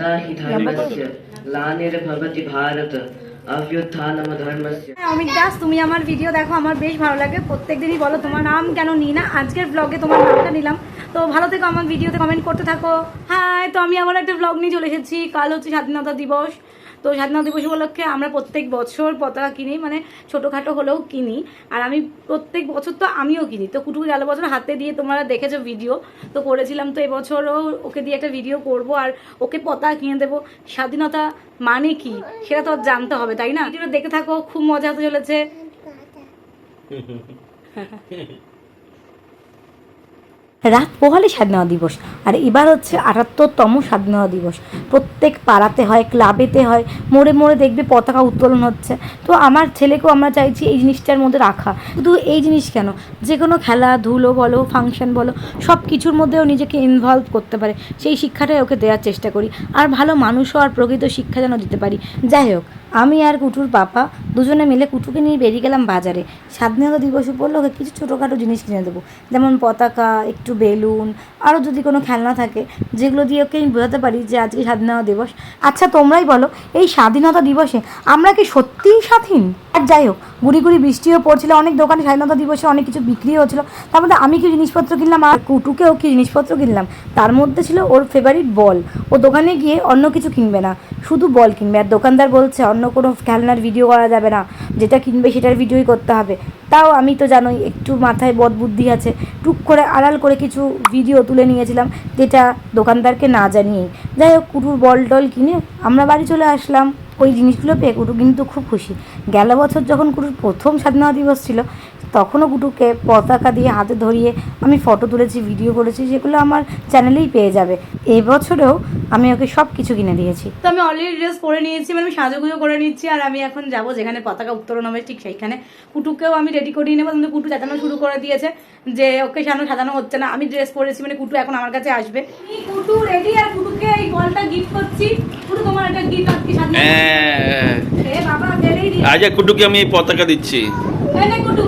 यदा हि धर्मस्य ग्लानिर्भवति भारत अभ्युत्थानमधर्मस्य অমিত দাস তুমি আমার ভিডিও দেখো আমার বেশ ভালো লাগে প্রত্যেক দিনই বলো তোমার নাম কেন নিই না আজকের ব্লগে তোমার নামটা নিলাম তো ভালো থেকো আমার ভিডিওতে কমেন্ট করতে থাকো হ্যাঁ তো আমি আমার একটা ব্লগ নিয়ে চলে এসেছি কাল হচ্ছে স্বাধীনতা দিবস তো স্বাধীনতা দিবস উপলক্ষে আমরা প্রত্যেক বছর পতাকা কিনি মানে ছোটোখাটো হলেও কিনি। আর আমি প্রত্যেক বছর তো আমিও কিনি। তো কুটুকে গেল বছর হাতে দিয়ে তোমরা দেখেছ ভিডিও তো করেছিলাম তো এবছরও ওকে দিয়ে একটা ভিডিও করব। আর ওকে পতাকা কিনে দেবো। স্বাধীনতা মানে কি? সেটা তো আর জানতে হবে, তাই না? ভিডিওটা দেখে থাকো, খুব মজা হতে চলেছে। রাত পোহালে স্বাধীনতা দিবস। আর এবার হচ্ছে আটাত্তরতম স্বাধীনতা দিবস। প্রত্যেক পাড়াতে হয়, ক্লাবেতে হয়, মোড়ে মোড়ে দেখবে পতাকা উত্তোলন হচ্ছে। তো আমার ছেলেকেও আমরা চাইছি এই জিনিসটার মধ্যে রাখা। শুধু এই জিনিস কেন? যে কোনো খেলাধুলো বলো ফাংশন বলো সব কিছুর মধ্যেও নিজেকে ইনভলভ করতে পারে। সেই শিক্ষাটাই ওকে দেওয়ার চেষ্টা করি। আর ভালো মানুষও আর প্রকৃত শিক্ষা যেন দিতে পারি। যাই হোক আমি আর কুটুর পাপা দুজনে মিলে কুটুকে নিয়ে বেরিয়ে গেলাম বাজারে। স্বাধীনতা দিবস উপলক্ষে কিছু ছোটোখাটো জিনিস কিনে দেবো। যেমন পতাকা, একটু বেলুন, আরও যদি কোনো খেলনা থাকে, যেগুলো দিয়ে ওকে আমি বোঝাতে পারি যে আজকে স্বাধীনতা দিবস। আচ্ছা তোমরাই বলো, এই স্বাধীনতা দিবসে আমরা কি সত্যিই স্বাধীন? আর যাই হোক, গুড়ি গুড়ি বৃষ্টিও পড়ছিল, অনেক দোকানে স্বাধীনতা দিবসে অনেক কিছু বিক্রি হচ্ছিল। তার মধ্যে আমি কি জিনিসপত্র কিনলাম আর কুটুকেও কি জিনিসপত্র কিনলাম? তার মধ্যে ছিল ওর ফেভারিট বল। ও দোকানে গিয়ে অন্য কিছু কিনবে না, শুধু বল কিনবে। আর দোকানদার বলছে, অন্য কোনো খেলনার ভিডিও করা যাবে না, যেটা কিনবে সেটার ভিডিওই করতে হবে। তাও আমি তো জানোই, একটু মাথায় বদ বুদ্ধি আছে। টুক করে আড়াল করে কিছু ভিডিও তুলে নিয়েছিলাম, যেটা দোকানদারকে না জানিয়েই। যাই হোক, কুটুর বল টল কিনে আমরা বাড়ি চলে আসলাম। ওই জিনিসগুলো পেয়ে কুটু কিন্তু খুব খুশি। গেল বছর যখন কুটুর প্রথম স্বাধীনতা দিবস ছিল তখনও কুটুকে পতাকা দিয়ে হাতে ধরিয়ে আমি ফটো তুলেছি ভিডিও করেছি সেগুলো আমার চ্যানেলেই পেয়ে যাবে। এবছরেও আমি ওকে সব কিছু কিনে দিয়েছি। তো আমি অলরেডি ড্রেস পরে নিয়েছি মানে আমি সাজুগুজো করে নিচ্ছি আর আমি এখন যাব যেখানে পতাকা উত্তোলন হবে ঠিক সেইখানে। কুটুকেও আমি রেডি করিয়ে নেব কিন্তু কুটু চেঁচানো শুরু করে দিয়েছে যে ওকে সাজানো সাজানো হচ্ছে না। আমি ড্রেস পরেছি মানে কুটু এখন আমার কাছে আসবে। কুটু রেডি আর কুটুকে এই বলটা গিফট করছি। কুটু তোমার একটা গিফট আজকে সাজানো হ্যাঁ এ বাবা বেরেই দিয়ে আজ কুটুকে আমি এই পতাকা দিচ্ছি। কুটু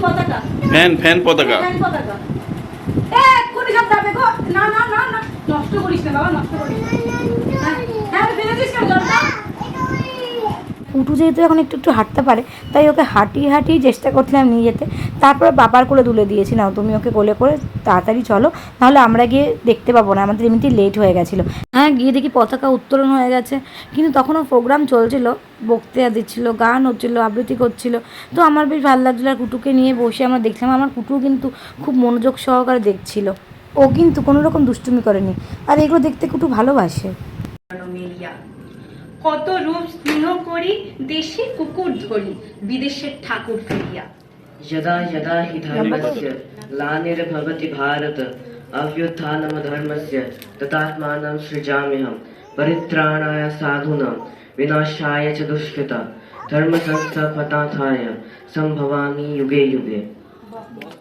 ফ্যান ফ্যান পতাকা। ফ্যান এ এক্ষুনি যাবে না না না না। নষ্ট করিস না বাবা নষ্ট করিস না। হ্যাঁ, হ্যাঁ ফেলেছিস কেন জলটা? পুটু যেহেতু এখন একটু একটু হাঁটতে পারে তাই ওকে হাঁটিয়ে হাঁটিয়ে চেষ্টা করছিলাম নিয়ে যেতে। তারপরে বাবার কোলে তুলে দিয়েছি নাও তুমি ওকে কোলে করে তাড়াতাড়ি চলো। নাহলে আমরা গিয়ে দেখতে পাবো না আমাদের এমনিতেই লেট হয়ে গেছিল। হ্যাঁ গিয়ে দেখি পতাকা উত্তোলন হয়ে গেছে। কিন্তু তখনও প্রোগ্রাম চলছিল বক্তৃতা দিচ্ছিল গান হচ্ছিল আবৃত্তি করছিল। তো আমার বেশ ভালো লাগছিল আর কুটুকে নিয়ে বসে আমরা দেখছিলাম। আমার কুটু কিন্তু খুব মনোযোগ সহকারে দেখছিল। ও কিন্তু কোনো রকম দুষ্টুমি করেনি। আর এগুলো দেখতে কুটু ভালোবাসে। কত রূপ স্নেহ করি দেশে কুকুর ধরি বিদেশের ঠাকুর ফিরিয়া যদা যদা হি ধর্মস্য ভারত अभ्युत्थानमधर्मस्य तदात्मानं सृजाम्यहं परित्राणाय साधूनां विनाशाय च दुष्कृता धर्मसंस्थापनार्थाय सम्भवामि युगे युगे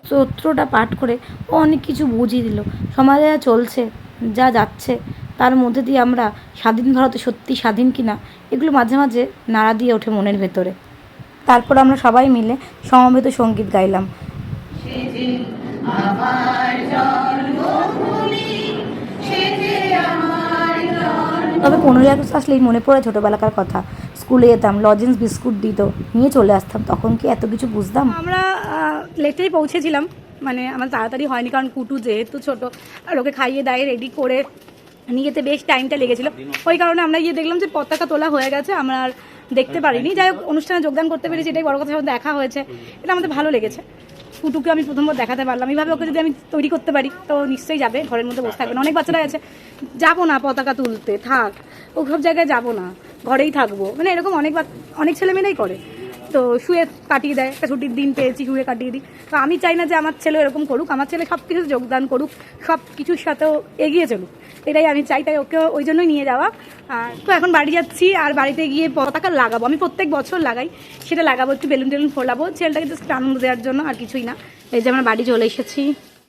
স্তোত্রটা পাঠ করে ও অনেক কিছু বুঝিয়ে দিল সমাজে যা চলছে যা যাচ্ছে তার মধ্যে দিয়ে আমরা স্বাধীন ভারতে সত্যি স্বাধীন কিনা এগুলো মাঝে মাঝে নাড়া দিয়ে ওঠে মনের ভেতরে তারপর আমরা সবাই মিলে সমবেত সঙ্গীত গাইলাম তবে পনেরোই আগস্ট আসলেই মনে পড়ে ছোটোবেলাকার কথা। স্কুলে যেতাম লজেন্স বিস্কুট দিত নিয়ে চলে আসতাম। তখন কি এত কিছু বুঝতাম? আমরা লেটেই পৌঁছেছিলাম। মানে আমার তাড়াতাড়ি হয়নি কারণ কুটু যেহেতু ছোট আর ওকে খাইয়ে দাইয়ে রেডি করে নিয়ে যেতে বেশ টাইমটা লেগেছিল। ওই কারণে আমরা গিয়ে দেখলাম যে পতাকা তোলা হয়ে গেছে আমরা আর দেখতে পারিনি। যাই হোক অনুষ্ঠানে যোগদান করতে পেরেছি এটাই বড় কথা সব দেখা হয়েছে। এটা আমাদের ভালো লেগেছে। কুটুকে আমি প্রথমবার দেখাতে পারলাম। এইভাবে ওকে যদি আমি তৈরি করতে পারি, তো নিশ্চয়ই যাবে, ঘরের মধ্যে বসে থাকবে। না। অনেক বাচ্চারা আছে, যাব না পতাকা তুলতে, থাক। ও সব জায়গায় যাব না, ঘরেই থাকব। মানে এরকম অনেক অনেক ছেলেমেয়েরাই করে। তো শুয়ে কাটিয়ে দেয়, একটা ছুটির দিন পেয়েছি, শুয়ে কাটিয়ে দিই। তো আমি চাই না যে আমার ছেলে এরকম করুক, আমার ছেলে সব কিছু যোগদান করুক, সব কিছুর সাথেও এগিয়ে চলুক। এটাই আমি চাই, তাই ওকে ওই জন্যই নিয়ে যাওয়া। আর তো এখন বাড়ি যাচ্ছি, আর বাড়িতে গিয়ে পতাকা লাগাবো। আমি প্রত্যেক বছর লাগাই, সেটা লাগাবো, একটু বেলুন টেলুন ফোলাবো, ছেলেটাকে জাস্ট আনন্দ দেওয়ার জন্য আর কিছুই না। এই যে আমরা বাড়ি চলে এসেছি।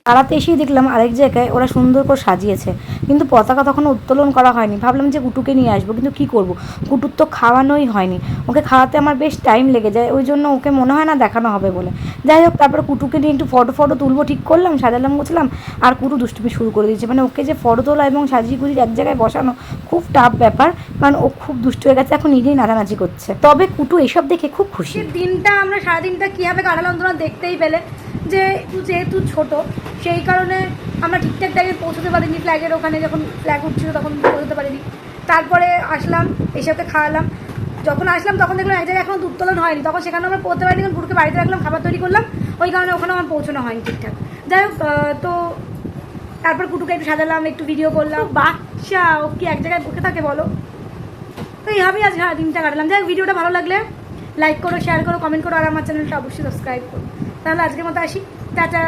পাড়াতে এসেই দেখলাম আরেক জায়গায় ওরা সুন্দর করে সাজিয়েছে। কিন্তু পতাকা তখন উত্তোলন করা হয়নি। ভাবলাম যে কুটুকে নিয়ে আসব, কিন্তু কি করব? কুটুর তো খাওয়ানোই হয়নি। ওকে খাওয়াতে আমার বেশ টাইম লেগে যায়, ওই জন্য ওকে মনে হয় না দেখানো হবে বলে। যাই হোক, তারপরে কুটুকে নিয়ে একটু ফটো ফটো তুলবো, ঠিক করলাম, সাজালাম, গোছলাম, আর কুটু দুষ্টুমি শুরু করে দিয়েছে। মানে ওকে যে ফটো তোলা এবং সাজিয়ে গুজিয়ে এক জায়গায় বসানো খুব টাফ ব্যাপার, কারণ ও খুব দুষ্ট হয়ে গেছে, এখন নিজেই নাচানাচি করছে। তবে কুটু এসব দেখে খুব খুশি। দিনটা আমরা, সারাদিনটা কীভাবে কাটালাম তোমরা দেখতেই পেলে। যে একটু যেহেতু ছোট সেই কারণে আমরা ঠিকঠাক টাইমে পৌঁছতে পারিনি ফ্ল্যাগের ওখানে যখন ফ্ল্যাগ উঠছিল তখন পৌঁছতে পারিনি। তারপরে আসলাম এসবকে খাওয়ালাম। যখন আসলাম তখন দেখলাম এক জায়গায় এখন উত্তোলন হয়নি। তখন সেখানে আমরা পড়তে পারিনি কারণ গুরুকে বাড়িতে রাখলাম খাবার তৈরি করলাম ওই কারণে ওখানে আমার পৌঁছানো হয়নি ঠিকঠাক। যাই হোক তো তারপর কুটুকে একটু সাজালাম একটু ভিডিও করলাম। বাচ্চা ও কি এক জায়গায় বসে থাকে বলো? তো এইভাবেই আজ সারা দিনটা কাটালাম। যাই হোক, ভিডিওটা ভালো লাগলে লাইক করো শেয়ার করো কমেন্ট করো আর আমার চ্যানেলটা অবশ্যই সাবস্ক্রাইব করো। তাহলে আজকের মতো আসি। টাটা!